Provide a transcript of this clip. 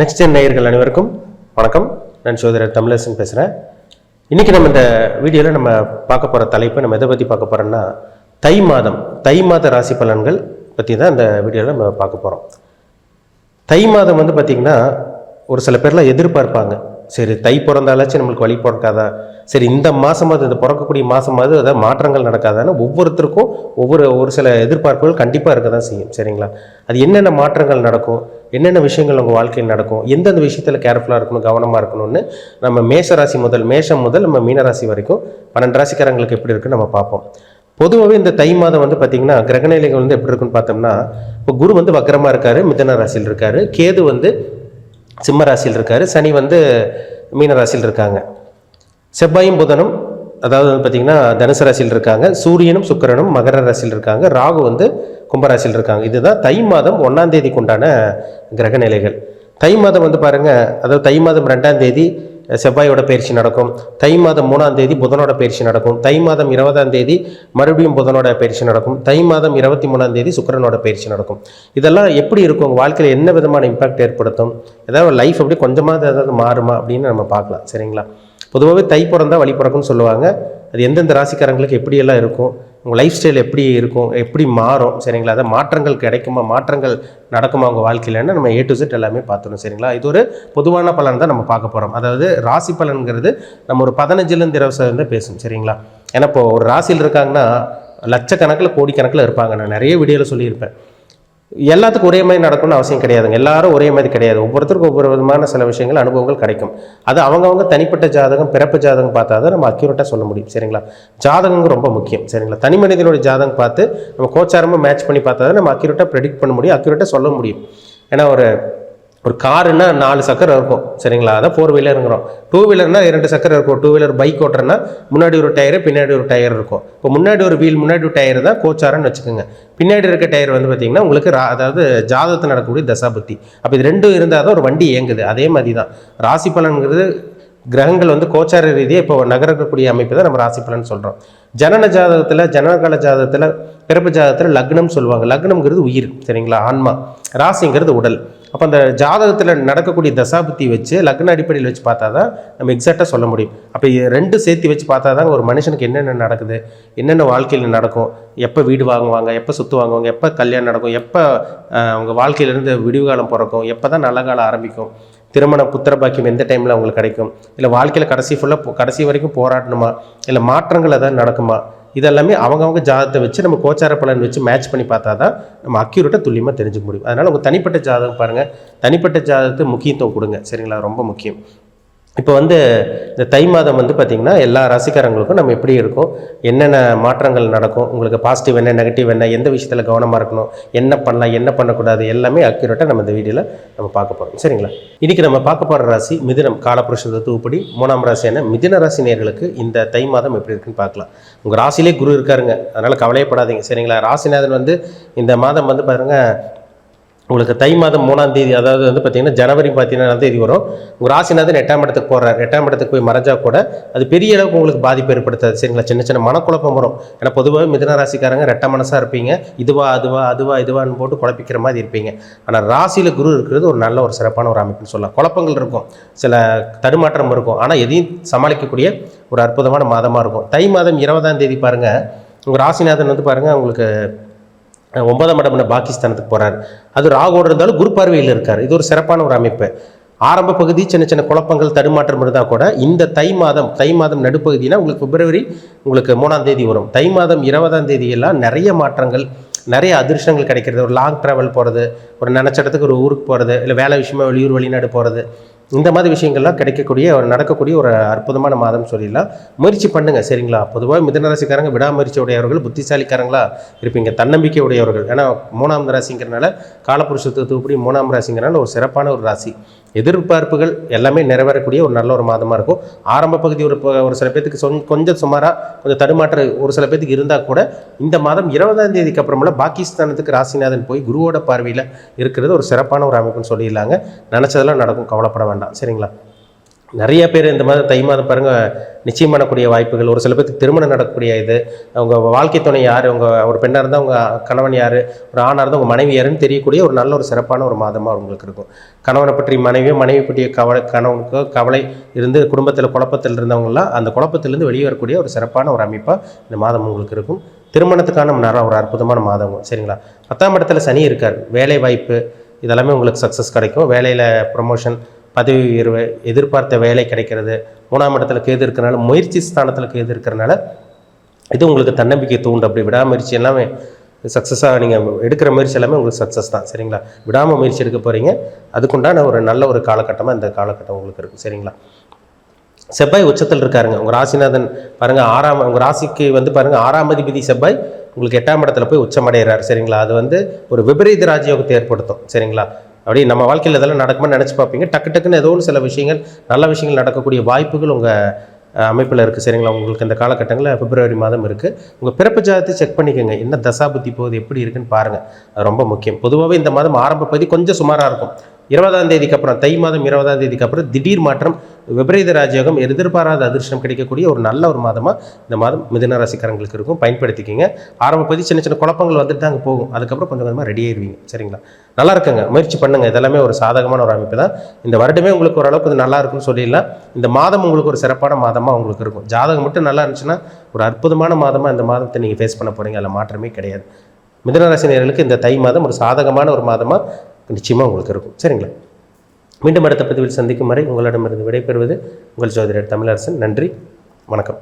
Next gen நேயர்கள் அனைவருக்கும் வணக்கம். நான் சோதரர் தமிழரசன் பேசுகிறேன் இன்றைக்கி நம்ம இந்த வீடியோவில் நம்ம பார்க்க போகிற தலைப்பு நம்ம எதை பற்றி பார்க்க போகிறோம்னா தை மாதம் தை மாத ராசி பலன்கள் பற்றி தான் இந்த வீடியோவில் நம்ம பார்க்க போகிறோம் தை மாதம் வந்து பார்த்திங்கன்னா ஒரு சில பேர்லாம் எதிர்பார்ப்பாங்க. சரி தை பிறந்தாலாச்சும் நம்மளுக்கு வழி பிறக்காதா? சரி இந்த மாதமாவது இந்த பிறக்கக்கூடிய மாதமாவது அதாவது மாற்றங்கள் நடக்காதான்னு ஒவ்வொருத்தருக்கும் ஒவ்வொரு ஒரு சில எதிர்பார்ப்புகள் கண்டிப்பாக இருக்க தான் செய்யும் சரிங்களா? அது என்னென்ன மாற்றங்கள் நடக்கும்? என்னென்ன விஷயங்கள் உங்கள் வாழ்க்கையில் நடக்கும்? எந்தெந்த விஷயத்தில் கேர்ஃபுல்லாக இருக்கணும் கவனமாக இருக்கணும்னு நம்ம மேஷ ராசி முதல் மேஷம் முதல் நம்ம மீனராசி வரைக்கும் பன்னெண்டு ராசிக்காரங்களுக்கு எப்படி இருக்குன்னு நம்ம பார்ப்போம். பொதுவாகவே இந்த தை மாதம் வந்து பார்த்திங்கன்னா கிரகநிலைகள் வந்து எப்படி இருக்குன்னு பார்த்தோம்னா இப்போ குரு வந்து வக்கரமாக இருக்காரு மிதன ராசியில் இருக்காரு. கேது வந்து சிம்ம ராசியில் இருக்கார். சனி வந்து மீன ராசியில் இருக்காங்க. செவ்வாயும் புதனும் அதாவது வந்து பார்த்திங்கன்னா தனுசு ராசியில் இருக்காங்க. சூரியனும் சுக்கிரனும் மகர ராசியில் இருக்காங்க. ராகு வந்து கும்பராசியில் இருக்காங்க. இதுதான் தை மாதம் ஒன்றாம் தேதிக்குண்டான கிரக நிலைகள் தை மாதம் வந்து பாருங்கள் அதாவது தை மாதம் ரெண்டாம் தேதி செவ்வாயோட பயிற்சி நடக்கும். தை மாதம் மூணாம் தேதி புதனோட பயிற்சி நடக்கும். தை மாதம் இருபதாம் தேதி மறுபடியும் புதனோட பயிற்சி நடக்கும். தை மாதம் இருபத்தி மூணாம் தேதி சுக்கரனோட பயிற்சி நடக்கும். இதெல்லாம் எப்படி இருக்கும்? உங்கள் வாழ்க்கையில் என்ன விதமான இம்பாக்ட் ஏற்படுத்தும்? ஏதாவது லைஃப் அப்படி கொஞ்சமாக ஏதாவது மாறுமா அப்படின்னு நம்ம பார்க்கலாம். சரிங்களா? பொதுவாகவே தை பிறந்தால் வழி பிறக்கும்னு சொல்லுவாங்க. அது எந்தெந்த ராசிக்காரங்களுக்கு எப்படியெல்லாம் இருக்கும்? உங்கள் லைஃப் ஸ்டைல் எப்படி இருக்கும் எப்படி மாறும் சரிங்களா? அதை மாற்றங்கள் கிடைக்குமா மாற்றங்கள் நடக்குமா உங்கள் வாழ்க்கையிலன்னு நம்ம ஏ டு செட் எல்லாமே பார்த்துணும் சரிங்களா? இது ஒரு பொதுவான பலன் தான் நம்ம பார்க்க போகிறோம் அதாவது ராசி பலன்கிறது நம்ம ஒரு பதினஞ்சுலேருந்து இருபது சதவீதம் பேசும் சரிங்களா? ஏன்னா இப்போ ஒரு ராசியில் இருக்காங்கன்னா லட்சக்கணக்கில் கோடிக்கணக்கில் இருப்பாங்க. நான் நிறைய வீடியோவில் சொல்லியிருப்பேன். எல்லாத்துக்கும் ஒரே மாதிரி நடக்கணும்னு அவசியம் கிடையாதுங்க. எல்லாரும் ஒரே மாதிரி கிடையாது. ஒவ்வொருத்தருக்கும் ஒவ்வொரு விதமான சில விஷயங்கள் அனுபவங்கள் கிடைக்கும். அது அவங்கவுங்க தனிப்பட்ட ஜாதகம் பிறப்பு ஜாதகம் பார்த்தா தான் நம்ம அக்யூரேட்டாக சொல்ல முடியும். சரிங்களா? ஜாதகம் ரொம்ப முக்கியம். சரிங்களா? தனி மனிதனுடைய ஜாதகம் பார்த்து நம்ம கோச்சாரமாக மேட்ச் பண்ணி பார்த்தா தான் நம்ம அக்யூரேட்டாக ப்ரெடிக்ட் பண்ண முடியும் அக்யூரேட்டாக சொல்ல முடியும். ஏன்னா ஒரு ஒரு காருன்னா நாலு சக்கரம் இருக்கும் சரிங்களா? அதான் ஃபோர் வீலருங்கிறோம் டூ வீலர்னா இரண்டு சக்கரம் இருக்கும். டூ வீலர் பைக் ஓட்டுறேன்னா முன்னாடி ஒரு டயரு பின்னாடி ஒரு டயர் இருக்கும். இப்போ முன்னாடி ஒரு வீல் முன்னாடி ஒரு டயர் தான் கோச்சாரன்னு வச்சுக்கோங்க. பின்னாடி இருக்க டயர் வந்து பார்த்திங்கன்னா உங்களுக்கு ரா அதாவது ஜாதகத்தில் நடக்கக்கூடிய தசாபுத்தி. அப்போ இது ரெண்டும் இருந்தால் தான் ஒரு வண்டி இயங்குது. அதே மாதிரி தான் ராசி பலன்கிறது கிரகங்கள் வந்து கோச்சார ரீதியாக இப்போ நகரக்கூடிய அமைப்பு தான் நம்ம ராசி பலன் சொல்கிறோம் ஜனன ஜாதகத்தில் ஜனகால ஜாதகத்தில் பிறப்பு ஜாதகத்தில் லக்னம் சொல்லுவாங்க. லக்னம்ங்கிறது உயிர் சரிங்களா? ஆன்மா. ராசிங்கிறது உடல். அப்போ அந்த ஜாதகத்தில் நடக்கக்கூடிய தசாபுத்தி வச்சு லக்ன அடிப்படையில் வச்சு பார்த்தா தான் நம்ம எக்ஸாக்டாக சொல்ல முடியும். அப்போ இது ரெண்டு சேர்த்து வச்சு பார்த்தா தான் ஒரு மனுஷனுக்கு என்னென்ன நடக்குது என்னென்ன வாழ்க்கையில் நடக்கும் எப்போ வீடு வாங்குவாங்க எப்போ சொத்து வாங்குவாங்க எப்போ கல்யாணம் நடக்கும் எப்போ அவங்க வாழ்க்கையிலேருந்து விடிவு காலம் பிறக்கும் எப்போ தான் நல்ல காலம் ஆரம்பிக்கும். திருமணம் புத்திர பாக்கியம் எந்த டைமில் அவங்களுக்கு கிடைக்கும்? இல்லை வாழ்க்கையில் கடைசி ஃபுல்லாக கடைசி வரைக்கும் போராடணுமா? இல்லை மாற்றங்கள் எதாவது நடக்குமா? இதெல்லாமே அவங்கவுங்க ஜாதகத்தை வச்சு நம்ம கோச்சார பலன் வச்சு மேட்ச் பண்ணி பார்த்தா தான் நம்ம அக்யூரேட்டாக துல்லியமாக தெரிஞ்சுக்க முடியும். அதனால் உங்கள் தனிப்பட்ட ஜாதகம் பாருங்கள் தனிப்பட்ட ஜாதகத்தை முக்கியத்துவம் கொடுங்க. சரிங்களா? ரொம்ப முக்கியம். இப்போ வந்து இந்த தை மாதம் வந்து பார்த்திங்கன்னா எல்லா ராசிக்காரங்களுக்கும் நம்ம எப்படி இருக்கும்? என்னென்ன மாற்றங்கள் நடக்கும்? உங்களுக்கு பாசிட்டிவ் என்ன நெகட்டிவ் என்ன எந்த விஷயத்தில் கவனமாக இருக்கணும்? என்ன பண்ணலாம் என்ன பண்ணக்கூடாது? எல்லாமே அக்யூரேட்டாக நம்ம இந்த வீடியோவில் நம்ம பார்க்க போகிறோம் சரிங்களா? இன்றைக்கி நம்ம பார்க்க போகிற ராசி மிதினம். காலபுருஷ தத்துவப்படி மூணாம் ராசியான மிதின ராசி நேர்களுக்கு இந்த தை மாதம் எப்படி இருக்குன்னு பார்க்கலாம். உங்கள் ராசியிலே குரு இருக்காருங்க. அதனால் கவலையப்படாதீங்க சரிங்களா? ராசிநாதன் வந்து இந்த மாதம் வந்து பாருங்கள் உங்களுக்கு தை மாதம் மூணாம் தேதி அதாவது வந்து பார்த்தீங்கன்னா ஜனவரி பார்த்தீங்கன்னா தேதி வரும். உங்கள் ராசிநாதன் எட்டாம் இடத்துக்கு போகிறார் எட்டாம் இடத்துக்கு போய் மறைஞ்சா கூட அது பெரிய அளவுக்கு உங்களுக்கு பாதிப்பு ஏற்படுத்தாது. சரிங்களா? சின்ன சின்ன மனக்குழப்பம் வரும். ஏன்னா பொதுவாக மிதன ராசிக்காரங்க ரெட்ட மனசாக இருப்பீங்க. இதுவா அதுவா அதுவா இதுவான்னு போட்டு குழப்பிக்கிற மாதிரி இருப்பீங்க. ஆனால் ராசியில் குரு இருக்கிறது ஒரு நல்ல ஒரு சிறப்பான ஒரு அமைப்புன்னு சொல்லலாம். குழப்பங்கள் இருக்கும். சில தடுமாற்றம் இருக்கும். ஆனால் எதையும் சமாளிக்கக்கூடிய ஒரு அற்புதமான மாதமாக இருக்கும். தை மாதம் இருபதாம் தேதி பாருங்கள் உங்கள் ராசிநாதன் வந்து பாருங்கள் உங்களுக்கு ஒன்பதாம் இடம் பாகிஸ்தானத்துக்கு போகிறார் அது ராகோடு இருந்தாலும் குரு பார்வையில் இருக்கார். இது ஒரு சிறப்பான ஒரு அமைப்பு. ஆரம்ப பகுதி சின்ன சின்ன குழப்பங்கள் தடுமாற்றம் இருந்தால் கூட இந்த தை மாதம் தை மாதம் நடுப்பகுதினா உங்களுக்கு பிப்ரவரி உங்களுக்கு மூணாம் தேதி வரும். தை மாதம் இருபதாம் தேதியெல்லாம் நிறைய மாற்றங்கள் நிறைய அதிர்ஷ்டங்கள் கிடைக்கிறது. ஒரு லாங் ட்ராவல் போகிறது ஒரு நினச்ச இடத்துக்கு ஒரு ஊருக்கு போகிறது இல்லை வேலை விஷயமா வெளியூர் வெளிநாடு போகிறது இந்த மாதிரி விஷயங்கள்லாம் கிடைக்கக்கூடிய ஒரு நடக்கக்கூடிய ஒரு அற்புதமான மாதம் சொல்லிடலாம். முயற்சி பண்ணுங்கள் சரிங்களா? பொதுவாக மிதனராசிக்காரங்க விடாமுயற்சி உடையவர்கள் புத்திசாலிக்காரங்களா இருப்பீங்க. தன்னம்பிக்கை உடையவர்கள் ஏன்னா மூணாம் ராசிங்கிறனால காலப்புருஷத்துவத்துக்குப்படி மூணாம் ராசிங்கிறனால ஒரு சிறப்பான ஒரு ராசி. எதிர்பார்ப்புகள் எல்லாமே நிறைவேறக்கூடிய ஒரு நல்ல ஒரு மாதமாக இருக்கும். ஆரம்ப பகுதி ஒரு ஒரு சில பேத்துக்கு சொ கொஞ்சம் சுமாராக கொஞ்சம் தடுமாற்ற ஒரு சில பேத்துக்கு இருந்தால் கூட இந்த மாதம் இருபதாம் தேதிக்கு அப்புறமெல்லாம் பாகிஸ்தானத்துக்கு ராசிநாதன் போய் குருவோட பார்வையில் இருக்கிறது ஒரு சிறப்பான ஒரு அமைப்புன்னு சொல்லிடலாங்க நினச்சதெல்லாம் நடக்கும் கவலைப்பட வேண்டாம். சரிங்களா? நிறைய பேர் இந்த மாதிரி தை மாதம் பாருங்கள் நிச்சயம் பண்ணக்கூடிய வாய்ப்புகள். ஒரு சில பேருக்கு திருமணம் நடக்கக்கூடிய இது அவங்க வாழ்க்கை துணை யார் அவங்க ஒரு பெண்ணாக இருந்தால் அவங்க கணவன் யார் ஒரு ஆணாக இருந்தால் உங்கள் மனைவி யாருன்னு தெரியக்கூடிய ஒரு நல்ல ஒரு சிறப்பான ஒரு மாதமாக உங்களுக்கு இருக்கும். கணவனை பற்றி மனைவியோ மனைவி பற்றிய கவலை கணவனுக்கோ கவலை இருந்து குடும்பத்தில் குழப்பத்தில் இருந்தவங்களாம் அந்த குழப்பத்திலிருந்து வெளியே வரக்கூடிய ஒரு சிறப்பான ஒரு அமைப்பாக இந்த மாதம் உங்களுக்கு இருக்கும். திருமணத்துக்கான நல்ல ஒரு அற்புதமான மாதம் சரிங்களா? பத்தாம் இடத்துல சனி இருக்கார். வேலை வாய்ப்பு இதெல்லாமே உங்களுக்கு சக்ஸஸ் கிடைக்கும். வேலையில் ப்ரொமோஷன் பதவி உயர்வு எதிர்பார்த்த வேலை கிடைக்கிறது. மூணாம் இடத்துல கேது இருக்கிறனால முயற்சி ஸ்தானத்தில் கேது இருக்கிறனால இது உங்களுக்கு தன்னம்பிக்கை தூண்டு அப்படி விடாமுயற்சி எல்லாமே சக்ஸஸாக நீங்கள் எடுக்கிற முயற்சி எல்லாமே உங்களுக்கு சக்ஸஸ் தான். சரிங்களா? விடாமல் முயற்சி எடுக்க போகிறீங்க அதுக்குண்டான ஒரு நல்ல ஒரு காலகட்டமாக இந்த காலகட்டம் உங்களுக்கு இருக்கும் சரிங்களா? செவ்வாய் உச்சத்தில் இருக்காருங்க. உங்கள் ராசிநாதன் பாருங்கள் ஆறாம் உங்கள் ராசிக்கு வந்து பாருங்கள் ஆறாம் அதிபதி செவ்வாய் உங்களுக்கு எட்டாம் இடத்துல போய் உச்சமடைகிறார் சரிங்களா? அது வந்து ஒரு விபரீத ராஜயோகத்தை ஏற்படுத்தும். சரிங்களா? அப்படி நம்ம வாழ்க்கையில் இதெல்லாம் நடக்குமான்னு நினச்சி பார்ப்பீங்க. டக்கு டக்குன்னு ஏதோ ஒரு சில விஷயங்கள் நல்ல விஷயங்கள் நடக்கக்கூடிய வாய்ப்புகள் உங்கள் அமைப்பில் இருக்குது சரிங்களா? உங்களுக்கு இந்த காலகட்டங்களில் பிப்ரவரி மாதம் இருக்குது உங்கள் பிறப்பு ஜாதத்தை செக் பண்ணிக்கோங்க. என்ன தசாபுத்தி போகுது எப்படி இருக்குன்னு பாருங்கள் அது ரொம்ப முக்கியம். பொதுவாகவே இந்த மாதம் ஆரம்ப பகுதி கொஞ்சம் சுமாராக இருக்கும். இருபதாம் தேதிக்கு அப்புறம் தை மாதம் இருபதாம் தேதிக்கு அப்புறம் திடீர் மாற்றம் விபரீத ராஜயோகம் எதிர்பாராத அதிர்ஷ்டம் கிடைக்கக்கூடிய ஒரு நல்ல ஒரு மாதமாக இந்த மாதம் மிதுன ராசிக்காரங்களுக்கு இருக்கும். பயன்படுத்திக்கிங்க. ஆரம்ப பதி சின்ன சின்ன குழப்பங்கள் வந்துட்டு தாங்க போகும். அதுக்கப்புறம் கொஞ்சம் கொஞ்சமாக ரெடி ஆயிருவீங்க. சரிங்களா? நல்லா இருக்குங்க. முயற்சி பண்ணுங்க. இதெல்லாமே ஒரு சாதகமான ஒரு அமைப்பு தான். இந்த வருடமே உங்களுக்கு ஓரளவுக்கு இது நல்லா இருக்கும்னு சொல்லிடலாம். இந்த மாதம் உங்களுக்கு ஒரு சிறப்பான மாதமாக உங்களுக்கு இருக்கும். ஜாதகம் மட்டும் நல்லா இருந்துச்சுன்னா ஒரு அற்புதமான மாதமாக இந்த மாதத்தை நீங்கள் ஃபேஸ் பண்ண போகிறீங்க அதில் மாற்றமே கிடையாது. மிதனராசி நேயர்களுக்கு இந்த தை மாதம் ஒரு சாதகமான ஒரு மாதமாக நிச்சயமாக உங்களுக்கு இருக்கும். சரிங்களா? மீண்டும் அடுத்த பதிவில் சந்திக்கும் வரை உங்களிடமிருந்து விடைபெறுவது உங்கள் ஜோதிடர் தமிழரசன். நன்றி. வணக்கம்.